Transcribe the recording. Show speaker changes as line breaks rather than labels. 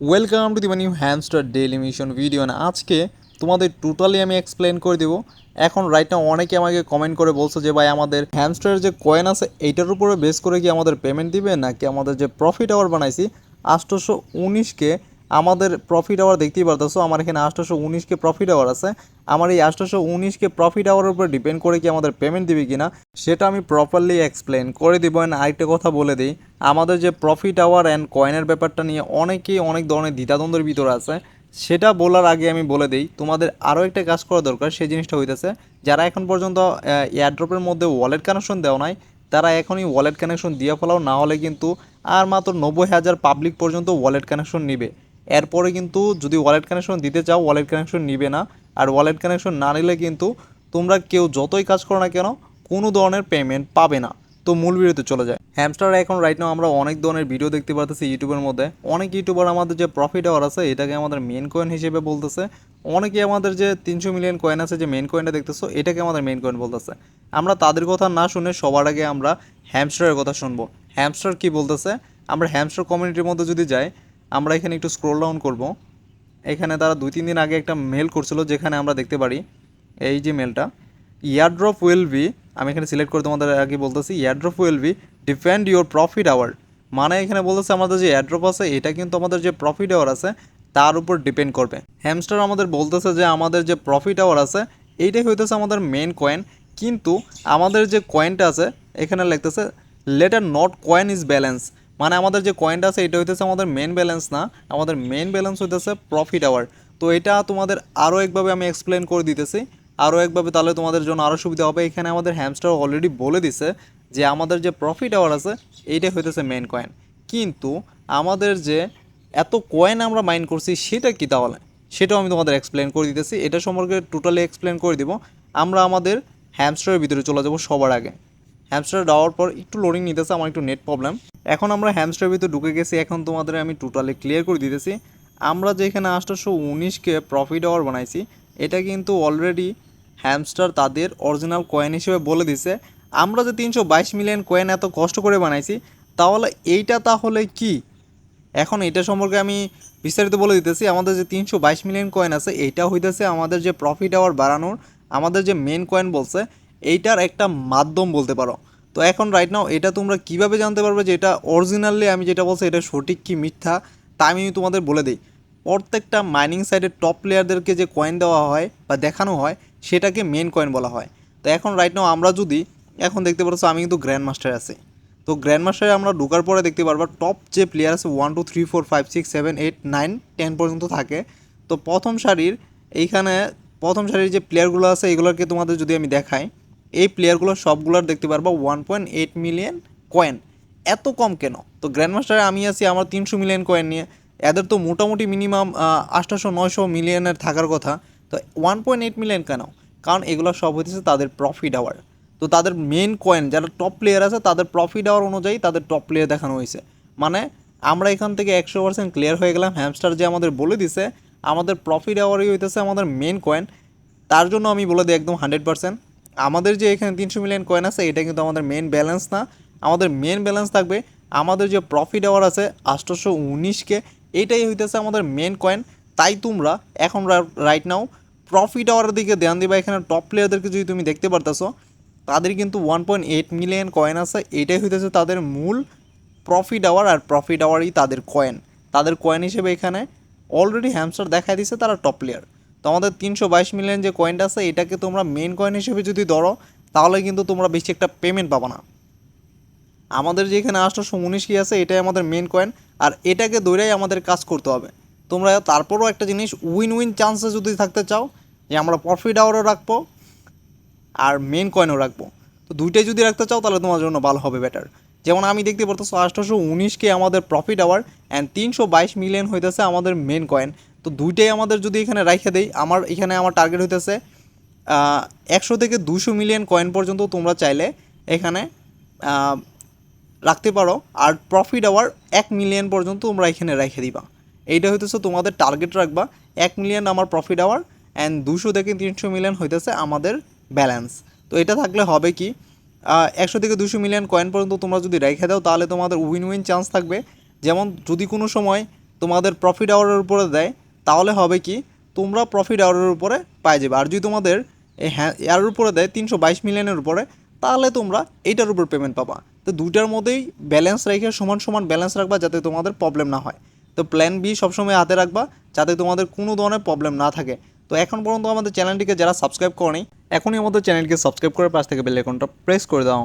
Welcome to the new hamster daily mission video না আজকে তোমাদের টোটালি আমি এক্সপ্লেন করে দেবো। এখন রাইট না অনেকে আমাকে কমেন্ট করে বলছে যে ভাই আমাদের হ্যামস্টারের যে কয়েন আছে এইটার উপরে বেস করে কি আমাদের পেমেন্ট দিবে? নাকি আমাদের যে প্রফিট আওয়ার বানাইছি আষ্টশো উনিশকে আমাদের প্রফিট আওয়ার দেখতেই পারতেছো, আমার এখানে আষ্টশো উনিশকে প্রফিট আওয়ার আছে। আমার এই আষ্টশো উনিশকে প্রফিট আওয়ারের উপর ডিপেন্ড করে কি আমাদের পেমেন্ট দিবে কিনা, সেটা আমি প্রপারলি এক্সপ্লেন করে দিব অ্যান্ড আরেকটা কথা বলে দিই। আমাদের যে প্রফিট আওয়ার অ্যান্ড কয়েনের ব্যাপারটা নিয়ে অনেকেই অনেক ধরনের দ্বিধাদ্বন্দ্বের ভিতরে আছে। সেটা বলার আগে আমি বলে দিই, তোমাদের আরও একটা কাজ করা দরকার, সেই জিনিসটা হইতেছে, যারা এখন পর্যন্ত এয়ারড্রপের মধ্যে ওয়ালেট কানেকশন দেওয়া নাই, তারা এখনই ওয়ালেট কানেকশন দিয়ে ফেলাও, না হলে কিন্তু আর মাত্র নব্বই হাজার পাবলিক পর্যন্ত ওয়ালেট কানেকশন নিবে। এরপরে কিন্তু যদি ওয়ালেট কানেকশন দিতে চাও ওয়ালেট কানেকশন নিবে না। আর ওয়ালেট কানেকশন না নিলে কিন্তু তোমরা কেউ যতই কাজ করো না কেন, কোনো ধরনের পেমেন্ট পাবে না। তো মূল ভিডিওতে চলে যায় হ্যামস্টার এখন রাইট নাও আমরা অনেক ধরনের ভিডিও দেখতে পারতেছি ইউটিউবের মধ্যে। অনেক ইউটিউবার আমাদের যে প্রফিট আওয়ার আছে, এটাকে আমাদের মেন কয়েন হিসেবে বলতেছে। অনেকে আমাদের যে তিনশো মিলিয়ন কয়েন আছে যে মেন কয়েনটা দেখতেছো, এটাকে আমাদের মেন কয়েন বলতেছে। আমরা তাদের কথা না শুনে সবার আগে আমরা হ্যামস্টারের কথা শুনব। হ্যামস্টার কি বলতেছে? আমরা হ্যামস্টার কমিউনিটির মধ্যে যদি যাই আমরা এখানে একটু স্ক্রোল ডাউন করব। এখানে তারা দুই তিন দিন আগে একটা মেল করছিল, যেখানে আমরা দেখতে পারি, এই যে মেলটা ইয়ারড্রপ উইল বি আমি এখানে সিলেক্ট করে তোমাদের আগে বলতেছি airdrop will be depend your profit hour মানে এখানে বলতেছে আমাদের যে এয়ারড্রপ আছে, এটা কিন্তু আমাদের যে প্রফিট আওয়ার আছে, তার উপর ডিপেন্ড করবে। হ্যামস্টার আমাদের বলতেছে যে আমাদের যে প্রফিট আওয়ার আছে, এইটাই হইতেছে আমাদের মেন কয়েন কিন্তু আমাদের যে কয়েনটা আছে, এখানে লিখতেছে later not coin is balance মানে আমাদের যে কয়েনটা আছে, এটা হইতেছে আমাদের মেন ব্যালেন্স না, আমাদের মেন ব্যালেন্স হইতেছে প্রফিট আওয়ার তো এটা তোমাদের আরও একভাবে আমি এক্সপ্লেন করে দিতেছি। আরও একভাবে তাহলে তোমাদের জন্য আরও সুবিধা হবে। এখানে আমাদের হ্যামস্টার অলরেডি বলে দিছে যে আমাদের যে প্রফিট আওয়ার আছে এইটাই হইতেছে মেন কয়েন কিন্তু আমাদের যে এত কয়েন আমরা মাইন্ড করছি, সেটা কী তাহলে? সেটাও আমি তোমাদের এক্সপ্লেন করে দিতেছি। এটা সম্পর্কে টোটালি এক্সপ্লেন করে দিব। আমরা আমাদের হ্যামস্টারের ভিতরে চলে যাব সবার আগে। হ্যামস্টার দেওয়ার পর একটু লোডিং নিতেছে, আমার একটু নেট প্রবলেম এখন আমরা হ্যামস্টারের ভিতরে ঢুকে গেছি, এখন তোমাদের আমি টোটালি ক্লিয়ার করে দিতেছি। আমরা যেখানে আটশোশো উনিশকে প্রফিট আওয়ার বানাইছি, এটা কিন্তু অলরেডি হ্যামস্টার তাদের অরিজিনাল কয়েন হিসেবে বলে দিছে। আমরা যে তিনশো বাইশ মিলিয়ন কয়েন এত কষ্ট করে বানাইছি, তাহলে এইটা তাহলে কি? এখন এটা সম্পর্কে আমি বিস্তারিত বলে দিতেছি, আমাদের যে তিনশো বাইশ মিলিয়ন কয়েন আছে, এইটা হইতেছে আমাদের যে প্রফিট আওয়ার বাড়ানোর, আমাদের যে মেন কয়েন বলছে এইটার একটা মাধ্যম বলতে পারো। তো এখন রাইট নাও এটা তোমরা কীভাবে জানতে পারবে যে এটা অরিজিনালি আমি যেটা বলছি এটা সঠিক কি মিথ্যা, তা আমি তোমাদের বলে দিই। প্রত্যেকটা মাইনিং সাইডের টপ প্লেয়ারদেরকে যে কয়েন দেওয়া হয় বা দেখানো হয়, সেটাকে মেন কয়েন বলা হয়। তো এখন রাইট নাও আমরা যদি, এখন দেখতে পাচ্ছ আমি কিন্তু গ্র্যান্ড মাস্টার আছি। তো গ্র্যান্ড মাস্টারে আমরা ঢোকার পরে দেখতে পারবা টপ যে প্লেয়ার আছে one two three four five six seven eight nine ten পর্যন্ত থাকে। তো প্রথম সারির এইখানে, প্রথম সারির যে প্লেয়ারগুলো আছে, এগুলোকে তোমাদের যদি আমি দেখাই এই প্লেয়ারগুলো সবগুলোর দেখতে পারব one point eight million coin এত কম কেন? তো গ্র্যান্ড মাস্টারে আমি আছি, আমার তিনশো মিলিয়ন কয়েন নিয়ে। এদের তো মোটামুটি মিনিমাম আটশোশো নয়শো মিলিয়নের থাকার কথা। তো ওয়ান পয়েন্ট এইট মিলিয়ন কেন? কারণ এগুলো সব হইতেছে তাদের প্রফিট আওয়ার তো তাদের মেন কয়েন যারা টপ প্লেয়ার আছে, তাদের প্রফিট আওয়ার অনুযায়ী তাদের টপ প্লেয়ার দেখানো হয়েছে মানে আমরা এখান থেকে একশো পার্সেন্ট ক্লিয়ার হয়ে গেলাম। হ্যামস্টার যে আমাদের বলে দিছে, আমাদের প্রফিট আওয়ারই হইতেছে আমাদের মেন কয়েন তার জন্য আমি বলে দিই একদম হান্ড্রেড পার্সেন্ট আমাদের যে এখানে তিনশো মিলিয়ন কয়েন আছে, এটা কিন্তু আমাদের মেন ব্যালেন্স না। আমাদের মেন ব্যালেন্স থাকবে আমাদের যে প্রফিট আওয়ার আছে আষ্টশো উনিশকে এইটাই হইতেছে আমাদের মেন কয়েন তাই তোমরা এখন রাইট নাও প্রফিট আওয়ারের দিকে ধ্যান দিবা। এখানে টপ প্লেয়ারদেরকে যদি তুমি দেখতে পারতেছো, তাদের কিন্তু one point eight million coin আছে। এটাই হইতেছে তাদের মূল প্রফিট আওয়ার আর প্রফিট আওয়ারই তাদের কয়েন তাদের কয়েন হিসেবে এখানে অলরেডি হ্যামস্টার দেখাই দিছে তারা টপ প্লেয়ার তো আমাদের তিনশো বাইশ মিলিয়ন যে কয়েনটা আছে, এটাকে তোমরা মেন কয়েন হিসেবে যদি ধরো, তাহলে কিন্তু তোমরা বেশি একটা পেমেন্ট পাবো না। আমাদের যে এখানে আটশোশো উনিশ কি আছে, এটাই আমাদের মেন কয়েন আর এটাকে ধরেই আমাদের কাজ করতে হবে। তোমরা তারপরও একটা জিনিস উইন উইন চান্সে যদি থাকতে চাও, যে আমরা প্রফিট আওয়ারও রাখব, আর মেন কয়েনও রাখব। তো দুইটাই যদি রাখতে চাও, তাহলে তোমার জন্য ভালো হবে বেটার যেমন আমি দেখতে পারতেছো আটশোশো উনিশকে আমাদের প্রফিট আওয়ার অ্যান্ড তিনশো বাইশ মিলিয়ন হইতেছে আমাদের মেন কয়েন তো দুইটাই আমাদের যদি এখানে রাখে দেই, আমার এখানে আমার টার্গেট হইতেছে একশো থেকে দুশো মিলিয়ন কয়েন পর্যন্ত তোমরা চাইলে এখানে রাখতে পারো। আর প্রফিট আওয়ার এক মিলিয়ন পর্যন্ত তোমরা এখানে রেখে দিবা। এইটা হইতেছে তোমাদের টার্গেট রাখবা। এক মিলিয়ন আমার প্রফিট আওয়ার অ্যান্ড দুশো থেকে তিনশো মিলিয়ন হইতেছে আমাদের ব্যালেন্স তো এটা থাকলে হবে কি একশো থেকে দুশো মিলিয়ন কয়েন পর্যন্ত তোমরা যদি রেখে দাও, তাহলে তোমাদের উইন উইন চান্স থাকবে। যেমন যদি কোনো সময় তোমাদের প্রফিট আওয়ারের উপরে দেয় তাহলে হবে কি, তোমরা প্রফিট আওয়ারের উপরে পাই যাবে। আর যদি তোমাদের এই হ্যাঁ এর উপরে দেয় তিনশো বাইশ মিলিয়নের উপরে, তাহলে তোমরা এইটার উপর পেমেন্ট পাবা। তো দুইটার মধ্যেই ব্যালেন্স রেখে সমান সমান ব্যালেন্স রাখবা যাতে তোমাদের প্রবলেম না হয়। তো প্ল্যান বি সবসময় হাতে রাখবা যাতে তোমাদের কোনো ধরনের প্রবলেম না থাকে। তো এখন পর্যন্ত আমাদের চ্যানেলটিকে যারা সাবস্ক্রাইব করেনি, এখনই আমাদের চ্যানেলকে সাবস্ক্রাইব করে পাশ থেকে বেল আইকনটা প্রেস করে দাও।